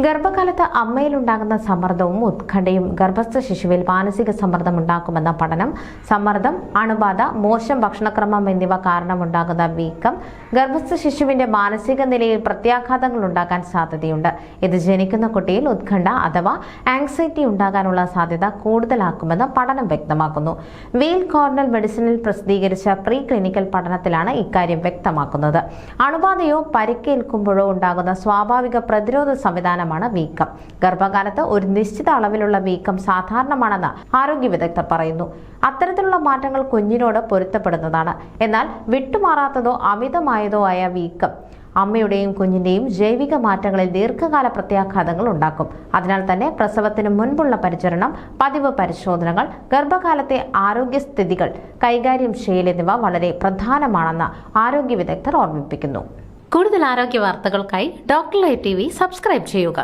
ഗർഭകാലത്ത് അമ്മയിലുണ്ടാകുന്ന സമ്മർദ്ദവും ഉത്കണ്ഠയും ഗർഭസ്ഥ ശിശുവിൽ മാനസിക സമ്മർദ്ദം ഉണ്ടാക്കുമെന്ന പഠനം സമ്മർദ്ദം അണുബാധ മോശം ഭക്ഷണക്രമം എന്നിവ കാരണമുണ്ടാകുന്ന വീക്കം ഗർഭസ്ഥ ശിശുവിന്റെ മാനസിക നിലയിൽ പ്രത്യാഘാതങ്ങൾ ഉണ്ടാക്കാൻ സാധ്യതയുണ്ട്. ഇത് ജനിക്കുന്ന കുട്ടിയിൽ ഉത്കണ്ഠ അഥവാ ആങ്സൈറ്റി ഉണ്ടാകാനുള്ള സാധ്യത കൂടുതലാക്കുമെന്ന് പഠനം വ്യക്തമാക്കുന്നു. വീൽ കോർണൽ മെഡിസിനിൽ പ്രസിദ്ധീകരിച്ച പ്രീ ക്ലിനിക്കൽ പഠനത്തിലാണ് ഇക്കാര്യം വ്യക്തമാക്കുന്നത്. അണുബാധയോ പരിക്കേൽക്കുമ്പോഴോ ഉണ്ടാകുന്ന സ്വാഭാവിക പ്രതിരോധ സംവിധാനമാണ് വീക്കം. ഗർഭകാലത്ത് ഒരു നിശ്ചിത അളവിലുള്ള വീക്കം സാധാരണമാണെന്ന് ആരോഗ്യ വിദഗ്ധർ പറയുന്നു. അത്തരത്തിലുള്ള മാറ്റങ്ങൾ കുഞ്ഞിനോട് പൊരുത്തപ്പെടുന്നതാണ്. എന്നാൽ വിട്ടുമാറാത്തതോ അമിതമായതോ ആയ വീക്കം അമ്മയുടെയും കുഞ്ഞിന്റെയും ജൈവിക മാറ്റങ്ങളിൽ ദീർഘകാല പ്രത്യാഘാതങ്ങൾ ഉണ്ടാക്കും. അതിനാൽ തന്നെ പ്രസവത്തിന് മുൻപുള്ള പരിചരണം പതിവ് പരിശോധനകൾ ഗർഭകാലത്തെ ആരോഗ്യസ്ഥിതികൾ കൈകാര്യം ചെയ്യൽ എന്നിവ വളരെ പ്രധാനമാണെന്ന് ആരോഗ്യ വിദഗ്ധർ ഓർമ്മിപ്പിക്കുന്നു. കൂടുതൽ ആരോഗ്യ വാർത്തകൾക്കായി doctor live T V subscribe ചെയ്യുക